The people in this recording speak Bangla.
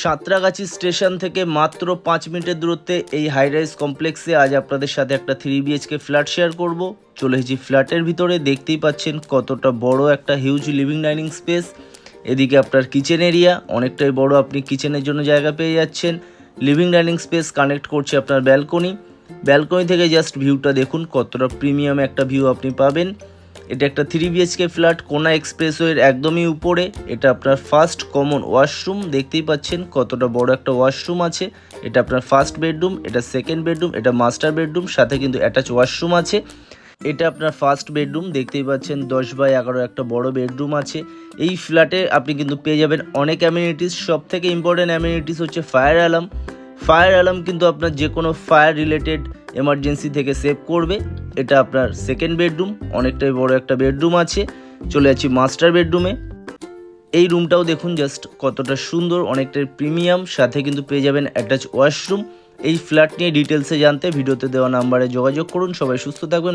সাঁতরাগাছি স্টেশন থেকে মাত্র পাঁচ মিনিটের দূরত্বে এই হাইরাইজ কমপ্লেক্সে আজ আপনাদের সাথে একটা থ্রি বিএইচকে ফ্ল্যাট শেয়ার করব। চলে এসেছি ফ্ল্যাটের ভিতরে, দেখতেই পাচ্ছেন কতটা বড় একটা হিউজ লিভিং ডাইনিং স্পেস এদিকে আপনার কিচেন এরিয়া অনেকটাই বড় আপনি কিচেনের জন্য জায়গা পেয়ে যাচ্ছেন। লিভিং ডাইনিং স্পেস কানেক্ট করছে আপনার ব্যালকনি ব্যালকনি থেকে জাস্ট ভিউটা দেখুন, কতটা প্রিমিয়াম একটা ভিউ আপনি পাবেন। এটা একটা থ্রি বিএচকে ফ্ল্যাট কোনা এক্সপ্রেসওয়ের একদমই উপরে। এটা আপনার ফার্স্ট কমন ওয়াশরুম দেখতেই পাচ্ছেন কতটা বড় একটা ওয়াশরুম আছে। এটা আপনার ফার্স্ট বেডরুম এটা সেকেন্ড বেডরুম এটা মাস্টার বেডরুম সাথে কিন্তু অ্যাটাচ ওয়াশরুম আছে। এটা আপনার ফার্স্ট বেডরুম দেখতেই পাচ্ছেন দশ বাই এগারো একটা বড় বেডরুম আছে। এই ফ্ল্যাটে আপনি কিন্তু পেয়ে যাবেন অনেক অ্যামিনিটিস সব থেকে ইম্পর্টেন্ট অ্যামিনিটিস হচ্ছে ফায়ার অ্যালার্ম ফায়ার অ্যালার্ম কিন্তু আপনার যে কোনো ফায়ার রিলেটেড এমার্জেন্সি থেকে সেভ করবে। এটা আপনার সেকেন্ড বেডরুম অনেকটাই বড় একটা বেডরুম আছে। চলে যাচ্ছি মাস্টার বেডরুমে এই রুমটাও দেখুন জাস্ট কতটা সুন্দর, অনেকটাই প্রিমিয়াম সাথে কিন্তু পেয়ে যাবেন অ্যাটাচ ওয়াশরুম এই ফ্ল্যাট নিয়ে ডিটেলসে জানতে, ভিডিওতে দেওয়া নাম্বারে যোগাযোগ করুন। সবাই সুস্থ থাকবেন।